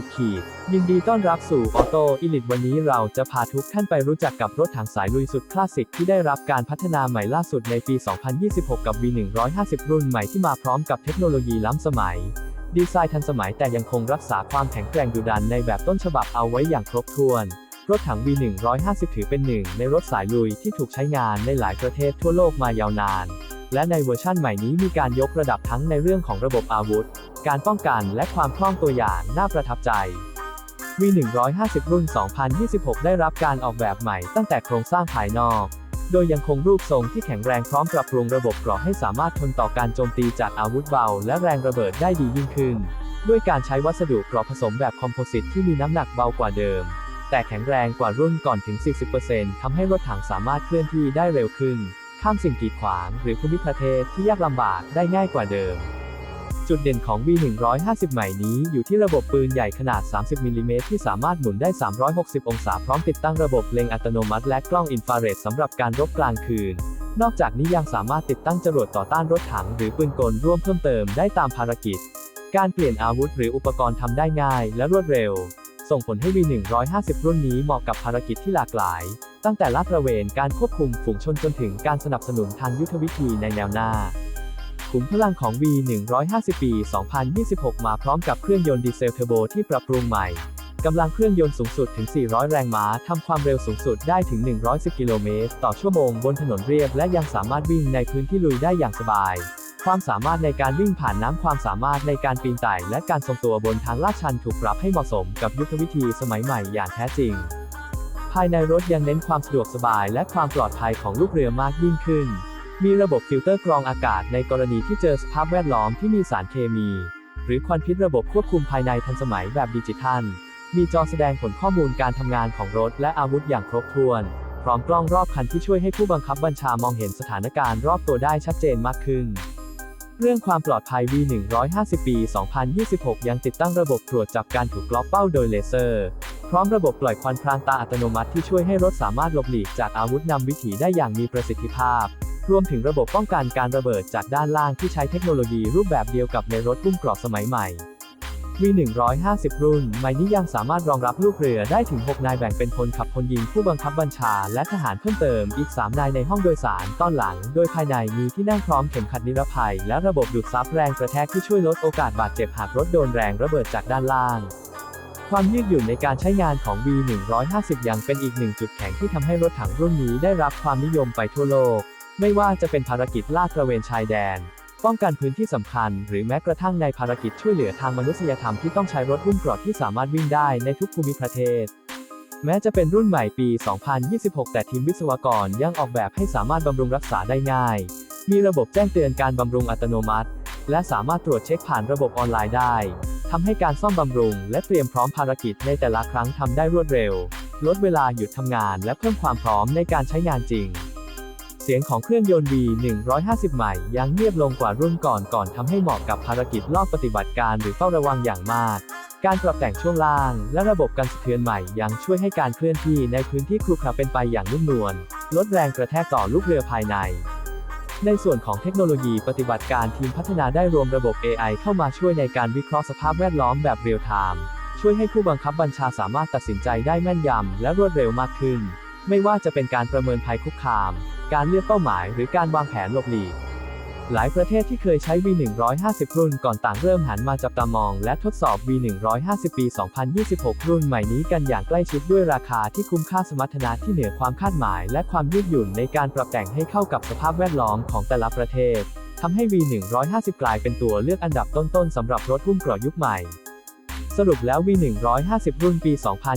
ขีดขีดยินดีต้อนรับสู่ออโต้อิลิทวันนี้เราจะพาทุกท่านไปรู้จักกับรถถังสายลุยสุดคลาสสิกที่ได้รับการพัฒนาใหม่ล่าสุดในปี 2026 กับ V150 รุ่นใหม่ที่มาพร้อมกับเทคโนโลยีล้ำสมัย ดีไซน์ทันสมัยแต่ยังคงรักษาความแข็งแกร่งดุดันในแบบต้นฉบับเอาไว้อย่างครบถ้วน รถถัง V150 ถือเป็นหนึ่งในรถสายลุยที่ถูกใช้งานในหลายประเทศทั่วโลกมายาวนาน และในเวอร์ชั่นใหม่นี้มีการยกระดับทั้งในเรื่องของระบบอาวุธ การป้องกันและความคล่องตัวอย่างน่าประทับใจ V150 รุ่น 2026 ได้รับการออกแบบใหม่ตั้งแต่โครงสร้างภายนอก โดยยังคงรูปทรงที่แข็งแรงพร้อมปรับปรุงระบบเกราะให้สามารถทนต่อการโจมตีจากอาวุธเบา และแรงระเบิดได้ดียิ่งขึ้น ด้วยการใช้วัสดุเกราะผสมแบบคอมโพสิตที่มีน้ำหนักเบากว่าเดิม แต่แข็งแรงกว่ารุ่นก่อนถึง 40%ทำให้รถถังสามารถเคลื่อนที่ได้เร็วขึ้น ข้ามสิ่งกีดขวาง หรือภูมิประเทศที่ยากลำบากได้ง่ายกว่าเดิม จุดเด่นของ V150 ใหม่นี้อยู่ที่ระบบปืนใหญ่ขนาด 30มิลลิเมตรที่สามารถหมุนได้ 360 องศาพร้อมติดตั้งระบบเล็งอัตโนมัติและกล้องอินฟราเรดสำหรับการรบกลางคืน นอกจากนี้ยังสามารถติดตั้งจรวดต่อต้านรถถังหรือปืนกลร่วมเพิ่มเติมได้ตามภารกิจ การเปลี่ยนอาวุธหรืออุปกรณ์ทำได้ง่ายและรวดเร็ว ส่งผลให้ V150 รุ่นนี้เหมาะกับภารกิจที่หลากหลาย ตั้งแต่ลาดตระเวนการควบคุมฝูงชนจนถึงการสนับสนุนทางยุทธวิธีในแนวหน้าขุมพลังของ V150 ปี 2026 มาพร้อมกับเครื่องยนต์ดีเซลเทอร์โบที่ปรับปรุงใหม่ กำลังเครื่องยนต์สูงสุดถึง 400 แรงม้า ทำความเร็วสูงสุดได้ถึง 110 กิโลเมตร ต่อชั่วโมงบนถนนเรียบและยังสามารถวิ่งในพื้นที่ลุยได้อย่างสบาย ความสามารถในการวิ่งผ่านน้ำความสามารถในการปีนไต่และการทรงตัวบนทางลาดชันถูกปรับให้เหมาะสมกับยุทธวิธีสมัยใหม่อย่างแท้จริง ภายในรถยังเน้นความสะดวกสบายและความปลอดภัยของลูกเรือมากยิ่งขึ้น มีระบบฟิลเตอร์กรองอากาศในกรณีที่เจอสภาพแวดล้อมที่มีสารเคมี หรือควันพิษระบบควบคุมภายในทันสมัยแบบดิจิทัล มีจอแสดงผลข้อมูลการทำงานของรถและอาวุธอย่างครบถ้วน พร้อมกล้องรอบคันที่ช่วยให้ผู้บังคับบัญชามองเห็นสถานการณ์รอบตัวได้ชัดเจนมากขึ้นเรื่องความปลอดภัย V150 ปี 2026 ยังติดตั้งระบบตรวจจับการถูกล็อกเป้าโดยเลเซอร์ พร้อมระบบปล่อยควันพรางตาอัตโนมัติที่ช่วยให้รถสามารถหลบหลีกจากอาวุธนำวิถีได้อย่างมีประสิทธิภาพ รวมถึงระบบป้องกันการระเบิดจากด้านล่างที่ใช้เทคโนโลยีรูปแบบเดียวกับในรถพุ่มกราะสมัยใหม่ V150 รุ่นใหม่นี้ยังสามารถรองรับลูกเรือได้ถึง 6 นายแบ่งเป็นพลขับพลยิงผู้บังคับบัญชา และทหารเพิ่มเติมอีก 3 นายในห้องโดยสารต้อนหลัง โดยภายในมีที่นั่งพร้อมเข็มขัดนิรภัย และระบบดูดซับแรงกระแทกที่ช่วยลดโอกาสบาดเจ็บหากรถโดนแรงระเบิดจากด้านล่าง ความยืดหยุ่นในการใช้งานของ V150 ยังเป็นอีกหนึ่งจุดแข็งที่ทำให้รถถังรุ่นนี้ได้รับความนิยมไปทั่วโลก ไม่ว่าจะเป็นภารกิจลาดตระเวนชายแดน ป้องกันพื้นที่สำคัญ หรือแม้กระทั่งในภารกิจช่วยเหลือทางมนุษยธรรมที่ต้องใช้รถหุ้มเกราะที่สามารถวิ่งได้ในทุกภูมิประเทศ แม้จะเป็นรุ่นใหม่ปี 2026 แต่ทีมวิศวกรยังออกแบบให้สามารถบำรุงรักษาได้ง่าย มีระบบแจ้งเตือนการบำรุงอัตโนมัติ และสามารถตรวจเช็คผ่านระบบออนไลน์ได้ ทำให้การซ่อมบำรุง และเตรียมพร้อมภารกิจในแต่ละครั้งทำได้รวดเร็ว ลดเวลาหยุดทำงานและเพิ่มความพร้อมในการใช้งานจริง เสียงของเครื่องยนต์ V150 ใหม่ยังเงียบลงกว่ารุ่นก่อนก่อนทำให้เหมาะกับภารกิจรอบปฏิบัติการหรือเฝ้าระวังอย่างมาก การปรับแต่งช่วงล่าง และระบบการสะเทือนใหม่ยังช่วยให้การเคลื่อนที่ในพื้นที่ครุขระเป็นไปอย่างนุ่มนวลลดแรงกระแทกต่อลูกเรือภายใน ในส่วนของเทคโนโลยีปฏิบัติการทีมพัฒนาได้รวมระบบ AI เข้ามาช่วยในการวิเคราะห์สภาพแวดล้อมแบบเรียลไทม์ช่วยให้ผู้บังคับบัญชาสามารถตัดสินใจได้แม่นยำและรวดเร็วมากขึ้น ไม่ว่าจะเป็นการประเมินภัยคุกคาม การเลือกเป้าหมาย หรือการวางแผนหลบหลีก หลายประเทศที่เคยใช้ V150 รุ่นก่อนต่างเริ่มหันมาจับตามอง และทดสอบ V150 ปี 2026 รุ่นใหม่นี้กันอย่างใกล้ชิดด้วยราคาที่คุ้มค่าสมรรถนะที่เหนือความคาดหมาย และความยืดหยุ่นในการปรับแต่งให้เข้ากับสภาพแวดล้อมของแต่ละประเทศทำให้ V150 กลายเป็นตัวเลือกอันดับต้นๆสำหรับรถหุ้มเกราะยุคใหม่สรุปแล้ว V150 รุ่นปี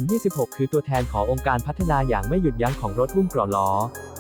2026 คือตัวแทนขององค์การพัฒนาอย่างไม่หยุดยั้งของรถหุ้มเกราะล้อ